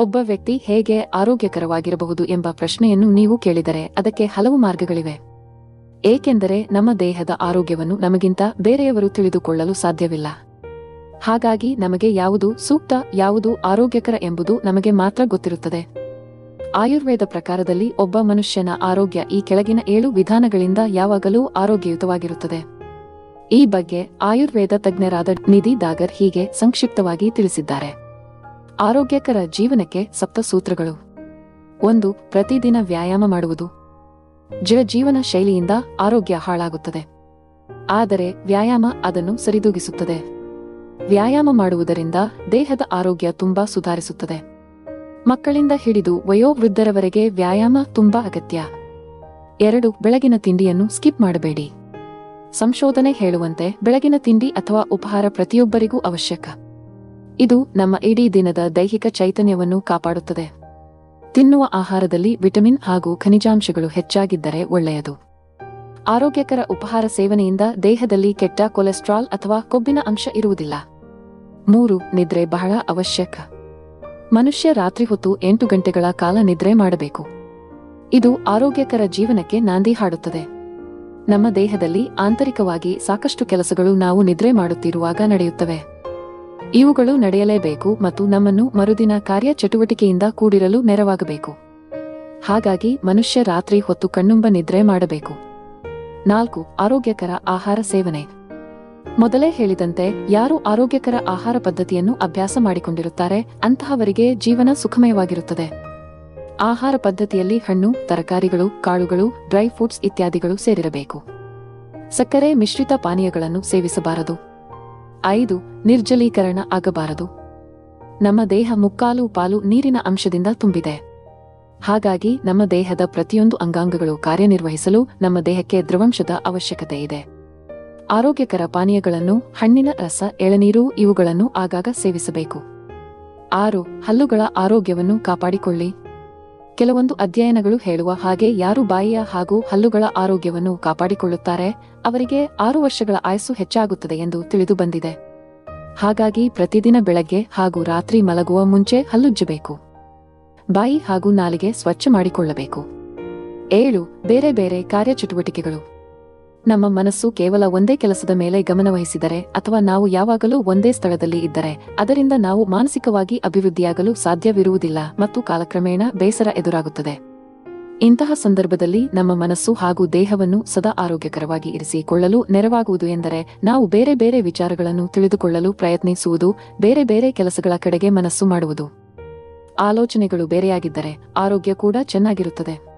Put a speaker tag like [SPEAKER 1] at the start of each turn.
[SPEAKER 1] ಒಬ್ಬ ವ್ಯಕ್ತಿ ಹೇಗೆ ಆರೋಗ್ಯಕರವಾಗಿರಬಹುದು ಎಂಬ ಪ್ರಶ್ನೆಯನ್ನು ನೀವು ಕೇಳಿದರೆ ಅದಕ್ಕೆ ಹಲವು ಮಾರ್ಗಗಳಿವೆ. ಏಕೆಂದರೆ ನಮ್ಮ ದೇಹದ ಆರೋಗ್ಯವನ್ನು ನಮಗಿಂತ ಬೇರೆಯವರು ತಿಳಿದುಕೊಳ್ಳಲು ಸಾಧ್ಯವಿಲ್ಲ. ಹಾಗಾಗಿ ನಮಗೆ ಯಾವುದು ಸೂಕ್ತ, ಯಾವುದು ಆರೋಗ್ಯಕರ ಎಂಬುದು ನಮಗೆ ಮಾತ್ರ ಗೊತ್ತಿರುತ್ತದೆ. ಆಯುರ್ವೇದ ಪ್ರಕಾರದಲ್ಲಿ ಒಬ್ಬ ಮನುಷ್ಯನ ಆರೋಗ್ಯ ಈ ಕೆಳಗಿನ ಏಳು ವಿಧಾನಗಳಿಂದ ಯಾವಾಗಲೂ ಆರೋಗ್ಯಯುತವಾಗಿರುತ್ತದೆ. ಈ ಬಗ್ಗೆ ಆಯುರ್ವೇದ ತಜ್ಞರಾದ ನಿಧಿ ದಾಗರ್ ಹೀಗೆ ಸಂಕ್ಷಿಪ್ತವಾಗಿ ತಿಳಿಸಿದ್ದಾರೆ. ಆರೋಗ್ಯಕರ ಜೀವನಕ್ಕೆ ಸಪ್ತ ಸೂತ್ರಗಳು ಒಂದು, ಪ್ರತಿದಿನ ವ್ಯಾಯಾಮ ಮಾಡುವುದು. ಜ ಜೀವನ ಶೈಲಿಯಿಂದ ಆರೋಗ್ಯ ಹಾಳಾಗುತ್ತದೆ. ಆದರೆ ವ್ಯಾಯಾಮ ಅದನ್ನು ಸರಿದೂಗಿಸುತ್ತದೆ. ವ್ಯಾಯಾಮ ಮಾಡುವುದರಿಂದ ದೇಹದ ಆರೋಗ್ಯ ತುಂಬಾ ಸುಧಾರಿಸುತ್ತದೆ. ಮಕ್ಕಳಿಂದ ಹಿಡಿದು ವಯೋವೃದ್ಧರವರೆಗೆ ವ್ಯಾಯಾಮ ತುಂಬಾ ಅಗತ್ಯ. ಎರಡು, ಬೆಳಗಿನ ತಿಂಡಿಯನ್ನು ಸ್ಕಿಪ್ ಮಾಡಬೇಡಿ. ಸಂಶೋಧನೆ ಹೇಳುವಂತೆ ಬೆಳಗಿನ ತಿಂಡಿ ಅಥವಾ ಉಪಹಾರ ಪ್ರತಿಯೊಬ್ಬರಿಗೂ ಅವಶ್ಯಕ. ಇದು ನಮ್ಮ ಇಡೀ ದಿನದ ದೈಹಿಕ ಚೈತನ್ಯವನ್ನು ಕಾಪಾಡುತ್ತದೆ. ತಿನ್ನುವ ಆಹಾರದಲ್ಲಿ ವಿಟಮಿನ್ ಹಾಗೂ ಖನಿಜಾಂಶಗಳು ಹೆಚ್ಚಾಗಿದ್ದರೆ ಒಳ್ಳೆಯದು. ಆರೋಗ್ಯಕರ ಉಪಹಾರ ಸೇವನೆಯಿಂದ ದೇಹದಲ್ಲಿ ಕೆಟ್ಟ ಕೊಲೆಸ್ಟ್ರಾಲ್ ಅಥವಾ ಕೊಬ್ಬಿನ ಅಂಶ ಇರುವುದಿಲ್ಲ. ಮೂರು, ನಿದ್ರೆ ಬಹಳ ಅವಶ್ಯಕ. ಮನುಷ್ಯ ರಾತ್ರಿ ಹೊತ್ತು ಎಂಟು ಗಂಟೆಗಳ ಕಾಲ ನಿದ್ರೆ ಮಾಡಬೇಕು. ಇದು ಆರೋಗ್ಯಕರ ಜೀವನಕ್ಕೆ ನಾಂದಿ ಹಾಡುತ್ತದೆ. ನಮ್ಮ ದೇಹದಲ್ಲಿ ಆಂತರಿಕವಾಗಿ ಸಾಕಷ್ಟು ಕೆಲಸಗಳು ನಾವು ನಿದ್ರೆ ಮಾಡುತ್ತಿರುವಾಗ ನಡೆಯುತ್ತವೆ. ಇವುಗಳು ನಡೆಯಲೇಬೇಕು ಮತ್ತು ನಮ್ಮನ್ನು ಮರುದಿನ ಕಾರ್ಯ ಚಟುವಟಿಕೆಯಿಂದ ಕೂಡಿರಲು ನೆರವಾಗಬೇಕು. ಹಾಗಾಗಿ ಮನುಷ್ಯ ರಾತ್ರಿ ಹೊತ್ತು ಕಣ್ಣುಂಬ ನಿದ್ರೆ ಮಾಡಬೇಕು. ನಾಲ್ಕು, ಆರೋಗ್ಯಕರ ಆಹಾರ ಸೇವನೆ. ಮೊದಲೇ ಹೇಳಿದಂತೆ, ಯಾರು ಆರೋಗ್ಯಕರ ಆಹಾರ ಪದ್ಧತಿಯನ್ನು ಅಭ್ಯಾಸ ಮಾಡಿಕೊಂಡಿರುತ್ತಾರೆ, ಅಂತಹವರಿಗೆ ಜೀವನ ಸುಖಮಯವಾಗಿರುತ್ತದೆ. ಆಹಾರ ಪದ್ಧತಿಯಲ್ಲಿ ಹಣ್ಣು, ತರಕಾರಿಗಳು, ಕಾಳುಗಳು, ಡ್ರೈ ಫ್ರೂಟ್ಸ್ ಇತ್ಯಾದಿಗಳು ಸೇರಿರಬೇಕು. ಸಕ್ಕರೆ ಮಿಶ್ರಿತ ಪಾನೀಯಗಳನ್ನು ಸೇವಿಸಬಾರದು. ಐದು, ನಿರ್ಜಲೀಕರಣ ಆಗಬಾರದು. ನಮ್ಮ ದೇಹ ಮುಕ್ಕಾಲು ಪಾಲು ನೀರಿನ ಅಂಶದಿಂದ ತುಂಬಿದೆ. ಹಾಗಾಗಿ ನಮ್ಮ ದೇಹದ ಪ್ರತಿಯೊಂದು ಅಂಗಾಂಗಗಳು ಕಾರ್ಯನಿರ್ವಹಿಸಲು ನಮ್ಮ ದೇಹಕ್ಕೆ ದ್ರವಂಶದ ಅವಶ್ಯಕತೆ ಇದೆ. ಆರೋಗ್ಯಕರ ಪಾನೀಯಗಳನ್ನು, ಹಣ್ಣಿನ ರಸ, ಎಳನೀರು ಇವುಗಳನ್ನು ಆಗಾಗ ಸೇವಿಸಬೇಕು. ಆರು, ಹಲ್ಲುಗಳ ಆರೋಗ್ಯವನ್ನು ಕಾಪಾಡಿಕೊಳ್ಳಿ. ಕೆಲವೊಂದು ಅಧ್ಯಯನಗಳು ಹೇಳುವ ಹಾಗೆ ಯಾರು ಬಾಯಿಯ ಹಾಗೂ ಹಲ್ಲುಗಳ ಆರೋಗ್ಯವನ್ನು ಕಾಪಾಡಿಕೊಳ್ಳುತ್ತಾರೆ, ಅವರಿಗೆ ಆರು ವರ್ಷಗಳ ಆಯಸ್ಸು ಹೆಚ್ಚಾಗುತ್ತದೆ ಎಂದು ತಿಳಿದು ಬಂದಿದೆ. ಹಾಗಾಗಿ ಪ್ರತಿದಿನ ಬೆಳಗ್ಗೆ ಹಾಗೂ ರಾತ್ರಿ ಮಲಗುವ ಮುಂಚೆ ಹಲ್ಲುಜ್ಜಬೇಕು. ಬಾಯಿ ಹಾಗೂ ನಾಲಿಗೆ ಸ್ವಚ್ಛ ಮಾಡಿಕೊಳ್ಳಬೇಕು. ಏಳು, ಬೇರೆ ಬೇರೆ ಕಾರ್ಯಚಟುವಟಿಕೆಗಳು. ನಮ್ಮ ಮನಸ್ಸು ಕೇವಲ ಒಂದೇ ಕೆಲಸದ ಮೇಲೆ ಗಮನವಹಿಸಿದರೆ ಅಥವಾ ನಾವು ಯಾವಾಗಲೂ ಒಂದೇ ಸ್ಥಳದಲ್ಲಿ ಇದ್ದರೆ, ಅದರಿಂದ ನಾವು ಮಾನಸಿಕವಾಗಿ ಅಭಿವೃದ್ಧಿಯಾಗಲು ಸಾಧ್ಯವಿರುವುದಿಲ್ಲ ಮತ್ತು ಕಾಲಕ್ರಮೇಣ ಬೇಸರ ಎದುರಾಗುತ್ತದೆ. ಇಂತಹ ಸಂದರ್ಭದಲ್ಲಿ ನಮ್ಮ ಮನಸ್ಸು ಹಾಗೂ ದೇಹವನ್ನು ಸದಾ ಆರೋಗ್ಯಕರವಾಗಿ ಇರಿಸಿಕೊಳ್ಳಲು ನೆರವಾಗುವುದು ಎಂದರೆ, ನಾವು ಬೇರೆ ಬೇರೆ ವಿಚಾರಗಳನ್ನು ತಿಳಿದುಕೊಳ್ಳಲು ಪ್ರಯತ್ನಿಸುವುದು, ಬೇರೆ ಬೇರೆ ಕೆಲಸಗಳ ಕಡೆಗೆ ಮನಸ್ಸು ಮಾಡುವುದು. ಆಲೋಚನೆಗಳು ಬೇರೆಯಾಗಿದ್ದರೆ, ಆರೋಗ್ಯ ಕೂಡ ಚೆನ್ನಾಗಿರುತ್ತದೆ.